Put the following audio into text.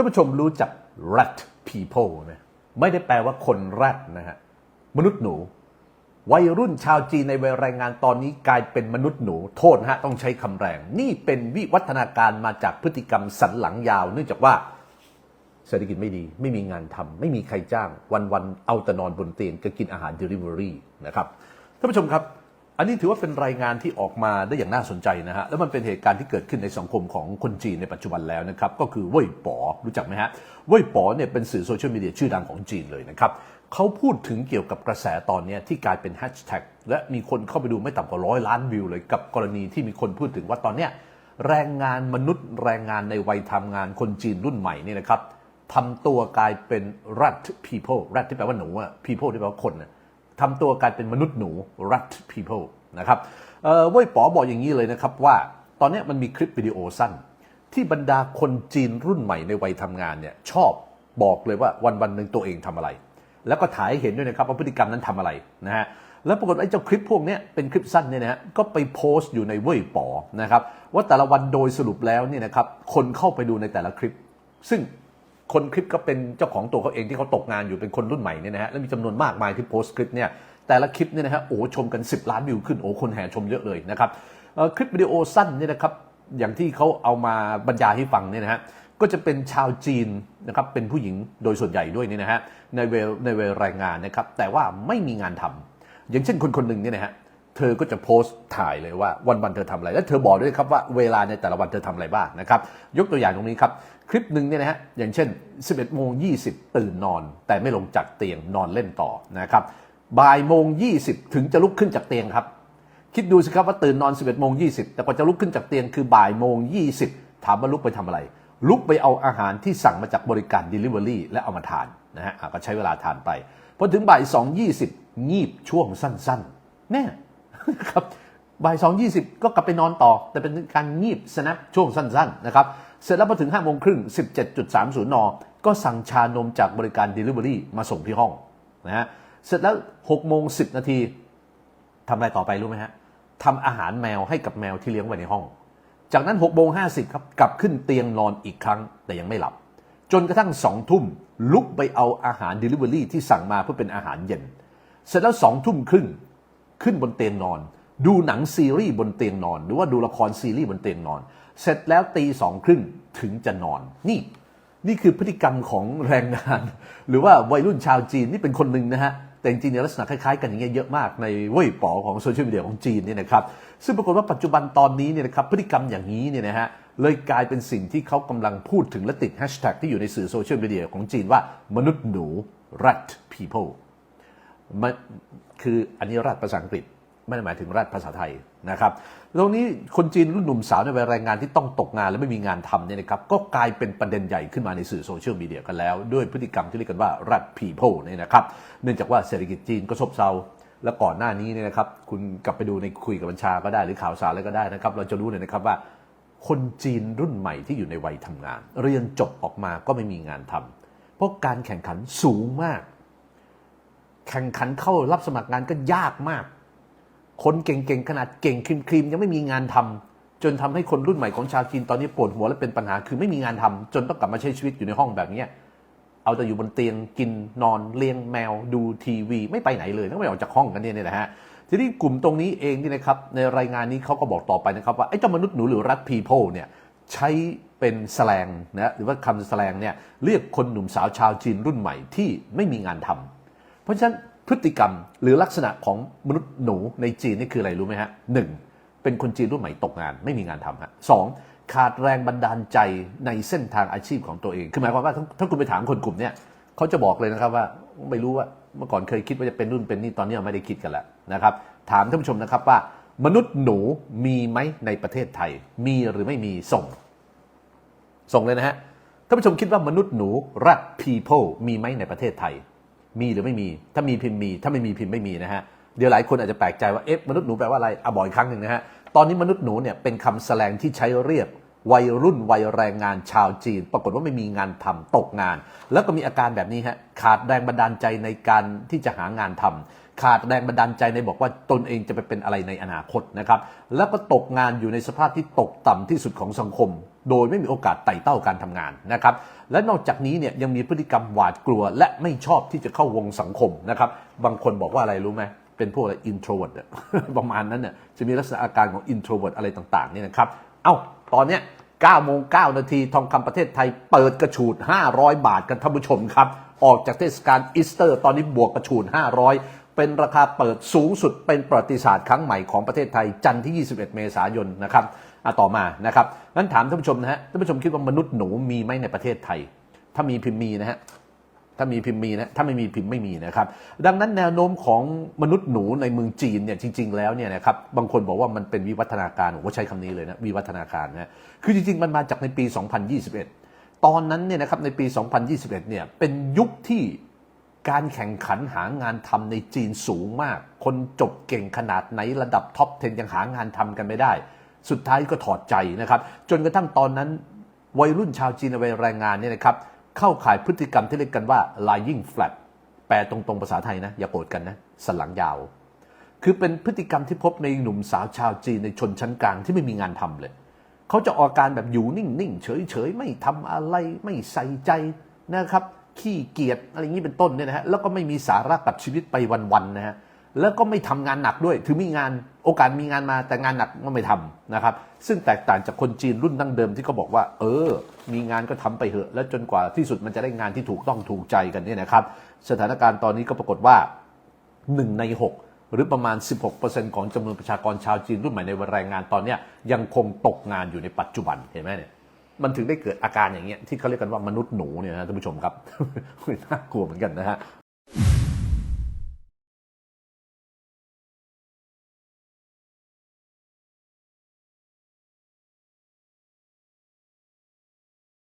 ท่านผู้ชมรู้จัก rat people ไหมไม่ได้แปลว่าคนแรดนะฮะมนุษย์หนู วัยรุ่นชาวจีนในวัยแรงงานตอนนี้กลายเป็นมนุษย์หนู โทษฮะต้องใช้คำแรง นี่เป็นวิวัฒนาการมาจากพฤติกรรมสันหลังยาว เนื่องจากว่าเศรษฐกิจไม่ดี ไม่มีงานทำไม่มีใครจ้าง วันๆเอาแต่นอนบนเตียงจะกินอาหาร Delivery นะครับท่านผู้ชมครับ อันนี้ถือว่าเป็นรายงานที่ออกมาได้อย่างน่าสนใจนะฮะ แล้วมันเป็นเหตุการณ์ที่เกิดขึ้นในสังคมของคนจีนในปัจจุบันแล้วนะครับ ก็คือเว่ยป๋อรู้จักไหมฮะ เว่ยป๋อเนี่ยเป็นสื่อโซเชียลมีเดียชื่อดังของจีนเลยนะครับเขาพูดถึงเกี่ยวกับกระแสตอนนี้ที่กลายเป็นแฮชแท็กและมีคนเข้าไปดูไม่ต่ำกว่าร้อยล้านวิวเลยกับกรณีที่มีคนพูดถึงว่าตอนเนี้ยแรงงานมนุษย์แรงงานในวัยทำงานคนจีนรุ่นใหม่นี่นะครับทำตัวกลายเป็น rat people rat ที่แปลว่าหนูอะ people ที่แปลว่าคนอะ ทำตัวกลายเป็นมนุษย์หนู rat people นะครับเอ่อว้ยป๋อบอกอย่างนี้เลยนะครับว่า ตอนนี้มันมีคลิปวิดีโอสั้น ที่บรรดาคนจีนรุ่นใหม่ในวัยทำงานเนี่ยชอบบอกเลยว่าวันวันหนึ่งตัวเองทำอะไร แล้วก็ถ่ายเห็นด้วยนะครับว่าพฤติกรรมนั้นทำอะไรนะฮะแล้วปรากฏไอ้เจ้าคลิปพวกเนี้ยเป็นคลิปสั้นเนี่ยนะฮะก็ไปโพสต์อยู่ในเว่ยป๋อนะครับว่าแต่ละวันโดยสรุปแล้วเนี่ยนะครับคนเข้าไปดูในแต่ละคลิป ซึ่ง คนคลิปก็เป็นเจ้าของตัวเขาเองที่เขาตกงานอยู่เป็นคนรุ่นใหม่เนี่ยนะฮะแล้วมีจำนวนมากมายที่โพสต์คลิปเนี่ยแต่ละคลิปเนี่ยนะฮะโอ้ชมกัน 10 ล้านวิวขึ้นโอ้คนแห่ชมเยอะเลยนะครับคลิปวิดีโอสั้นเนี่ยนะครับอย่างที่เขาเอามาบรรยายให้ฟังเนี่ยนะฮะก็จะเป็นชาวจีนนะครับเป็นผู้หญิงโดยส่วนใหญ่ด้วยเนี่ยนะฮะในเวลในเวลแรงงานนะครับแต่ว่าไม่มีงานทำอย่างเช่นคนคนหนึ่งเนี่ยนะฮะ เธอก็จะโพสต์ถ่ายเลยว่าวันวันๆเธอทำอะไร และเธอบอกด้วยครับว่าเวลาในแต่ละวันเธอทำอะไรบ้างนะครับยกตัวอย่างตรงนี้ครับคลิปหนึ่งเนี่ยนะฮะอย่างเช่น 11โมง20 ตื่นนอน แต่ไม่ลงจากเตียงนอนเล่นต่อนะครับบ่ายโมง20 ถึงจะลุกขึ้นจากเตียงครับ คิดดูสิครับว่าตื่นนอน 11โมง20 แต่กว่าจะลุกขึ้นจากเตียงคือบ่ายโมง20 ถามว่าลุกไปทำอะไร ลุกไปเอาอาหารที่สั่งมาจากบริการ Delivery และเอามาทานนะฮะอะก็ใช้เวลาทานไปพอถึงบ่าย2 20 งีบช่วงสั้นๆแน่ ครับบ่ายสองยี่สิบก็กลับไปนอนต่อ แต่เป็นการงีบ snap ช่วงสั้นๆนะครับเสร็จแล้วพอถึง5้าโมงครึ่งสิบเจ็ดจุดสามศูนย์นก็สั่งชานมจากบริการ Delivery มาส่งที่ห้องนะฮะเสร็จแล้ว6กโมงสินาทีทำอะไรต่อไปรู้ไหมฮะทำอาหารแมวให้กับแมวที่เลี้ยงไว้ในห้อง จากนั้น6กโมงห้ครับกลับขึ้นเตียงนอนอีกครั้งแต่ยังไม่หลับ จนกระทั่งสองทุ่มลุกไปเอาอาหาร Delivery ที่สั่งมาเพื่อเป็นอาหารเย็น เสร็จแล้วสองทุ่มครึ่ง ขึ้นบนเตียงนอน ดูหนังซีรีส์บนเตียงนอน หรือว่าดูละครซีรีส์บนเตียงนอน เสร็จแล้วตีสองครึ่งถึงจะนอน นี่ นี่คือพฤติกรรมของแรงงาน หรือว่าวัยรุ่นชาวจีนนี่เป็นคนหนึ่งนะฮะแต่จริงๆเนี่ยลักษณะคล้ายๆ กันอย่างเงี้ยเยอะมากในเว่ยป๋อของโซเชียลมีเดียของจีนเนี่ยนะครับซึ่งปรากฏว่าปัจจุบันตอนนี้เนี่ยนะครับพฤติกรรมอย่างนี้เนี่ยนะฮะเลยกลายเป็นสิ่งที่เขากำลังพูดถึงและติดแฮชแท็กที่อยู่ในสื่อโซเชียลมีเดียของจีนว่ามนุษย์หนู rat people มันคืออันนี้รัฐภาษาอังกฤษไม่ได้หมายถึงรัฐภาษาไทยนะครับตรงนี้คนจีนรุ่นหนุ่มสาวในวัยแรงงานที่ต้องตกงานและไม่มีงานทำเนี่ยนะครับก็กลายเป็นประเด็นใหญ่ขึ้นมาในสื่อโซเชียลมีเดียกันแล้ว ด้วยพฤติกรรมที่เรียกกันว่ารัฐ people เนี่ยนะครับเนื่องจากว่าเศรษฐกิจจีนก็ซบเซาและก่อนหน้านี้เนี่ยนะครับคุณกลับไปดูในคุยกับบัญชาก็ได้หรือข่าวสารอะไรก็ได้นะครับ เราจะรู้เลยนะครับว่า คนจีนรุ่นใหม่ที่อยู่ในวัยทำงาน เรียนจบออกมาก็ไม่มีงานทำเพราะการแข่งขันสูงมาก แข่งขันเข้ารับสมัครงานก็ยากมาก คนเก่งๆ ขนาดเก่งครีมๆ ยังไม่มีงานทำจนทำให้คนรุ่นใหม่ของชาวจีนตอนนี้ปวดหัวและเป็นปัญหา คือไม่มีงานทำจนต้องกลับมาใช้ชีวิตอยู่ในห้องแบบนี้เอาแต่อยู่บนเตียงกินนอนเลี้ยงแมวดูทีวี ไม่ไปไหนเลยต้องไม่ออกจากห้องกันเนี่ยนี่แหละฮะทีนี้กลุ่มตรงนี้เองนี่นะครับในรายงานนี้เขาก็บอกต่อไปนะครับว่าไอ้เจ้ามนุษย์หนูหรือรัฐ people เนี่ยใช้เป็นแสลงนะหรือว่าคำแสลงเนี่ยเรียกคนหนุ่มสาวชาวจีนรุ่นใหม่ที่ไม่มีงานทำเพ ราะฉะนั้นพฤติกรรมหรือลักษณะของมนุษย์หนูในจีนนี่คืออะไรรู้ไหมฮะหนึ่งเป็นคนจีนรุ่นใหม่ตกงานไม่มีงานทำฮะสองขาดแรงบันดาลใจในเส้นทางอาชีพของตัวเอง คือหมายความว่าถ้าคุณไปถามคนกลุ่มเนี้ยเขาจะบอกเลยนะครับว่าไม่รู้ว่าเมื่อก่อนเคยคิดว่าจะเป็นรุ่นเป็นนี่ตอนนี้ไม่ได้คิดกันแล้วนะครับ ถามท่านผู้ชมนะครับว่ามนุษย์หนูมีไหมในประเทศไทย มีหรือไม่มีส่ง ส่งเลยนะฮะท่านผู้ชมคิดว่ามนุษย์หนูรัฐ people มีไหมในประเทศไทย มีหรือไม่มี ถ้ามีพิมพ์มี ถ้าไม่มีพิมพ์ไม่มีนะฮะ เดี๋ยวหลายคนอาจจะแปลกใจว่า เอ๊ะ มนุษย์หนูแปลว่าอะไรอะบอกอีกครั้งหนึ่งนะฮะ ตอนนี้มนุษย์หนูเนี่ยเป็นคำแสลงที่ใช้เรียกวัยรุ่นวัยแรงงานชาวจีน ปรากฏว่าไม่มีงานทำตกงาน แล้วก็มีอาการแบบนี้ฮะ ขาดแรงบันดาลใจในการที่จะหางานทำขาดแรงบันดาลใจในบอกว่าตนเองจะไปเป็นอะไรในอนาคตนะครับ แล้วก็ตกงานอยู่ในสภาพที่ตกต่ำที่สุดของสังคม โดยไม่มีโอกาสไต่เต้าการทำงานนะครับ และนอกจากนี้เนี่ยยังมีพฤติกรรมหวาดกลัว และไม่ชอบที่จะเข้าวงสังคมนะครับ บางคนบอกว่าอะไรรู้ไหมเป็นพวกอะไร introvert ประมาณนั้นเนี่ยจะมีลักษณะอาการของ introvert อะไรต่างๆนี่นะครับ เอ้า ตอนเนี้ย9โมง9นาทีทองคำประเทศไทยเปิดกระฉูด 500 บาทกันท่านผู้ชมครับ ออกจากเทศกาลอีสเตอร์ ตอนนี้บวกกระฉูด 500 เป็นราคาเปิดสูงสุดเป็นประวัติศาสตร์ครั้งใหม่ของประเทศไทยจันทร์ที่ 21 เมษายนนะครับ ต่อมานะครับงั้นถามท่านผู้ชมนะฮะท่านผู้ชมคิดว่ามนุษย์หนูมีไหมในประเทศไทย ถ้ามีพิมพ์มีนะฮะถ้ามีพิมพ์มีนะถ้าไม่มีพิมพ์ไม่มีนะครับ ดังนั้นแนวโน้มของมนุษย์หนูในเมืองจีนเนี่ยจริง ๆ แล้วเนี่ยนะครับบางคนบอกว่ามันเป็นวิวัฒนาการผมก็ใช้คำนี้เลยนะวิวัฒนาการนะคือจริง ๆ มันมาจากในปี 2021 ตอนนั้นเนี่ยนะครับในปี 2021 เนี่ยเป็นยุคที่การแข่งขันหางานทำในจีนสูงมาก คนจบเก่งขนาดไหนระดับท็อป 10 ยังหางานทำกันไม่ได้ สุดท้ายก็ถอดใจนะครับ จนกระทั่งตอนนั้น วัยรุ่นชาวจีนในวัยแรงงานเนี่ยนะครับเข้าข่ายพฤติกรรมที่เรียกกันว่า lying flat แปลตรงๆภาษาไทยนะ อย่าโกรธกันนะสลังยาว คือเป็นพฤติกรรมที่พบในหนุ่มสาวชาวจีนในชนชั้นกลางที่ไม่มีงานทำเลย เขาจะออกอาการแบบอยู่นิ่ง ๆ เฉย ๆ ไม่ทำอะไรไม่ใส่ใจนะครับขี้เกียจอะไรอย่างนี้เป็นต้นเนี่ยนะฮะแล้วก็ไม่มีสาระกับชีวิตไปวัน ๆ นะฮะ แล้วก็ไม่ทำงานหนักด้วยถึงมีงานโอกาสมีงานมาแต่งานหนักก็ไม่ทำนะครับ ซึ่งแตกต่างจากคนจีนรุ่นดั้งเดิมที่เขาบอกว่า เออ มีงานก็ทำไปเถอะ แล้วจนกว่าที่สุดมันจะได้งานที่ถูกต้องถูกใจกันเนี่ยนะครับ สถานการณ์ตอนนี้ก็ปรากฏว่า 1 ใน 6 หรือประมาณ 16%ของจำนวนประชากรชาวจีนรุ่นใหม่ในวัยแรงงานตอนนี้ยยังคงตกงานอยู่ในปัจจุบันเห็นไหมเนี่ยมันถึงได้เกิดอาการอย่างเงี้ยที่เขาเรียกกันว่ามนุษย์หนูเนี่ยนะท่านผู้ชมครับน่ากลัวเหมือนกันนะฮะ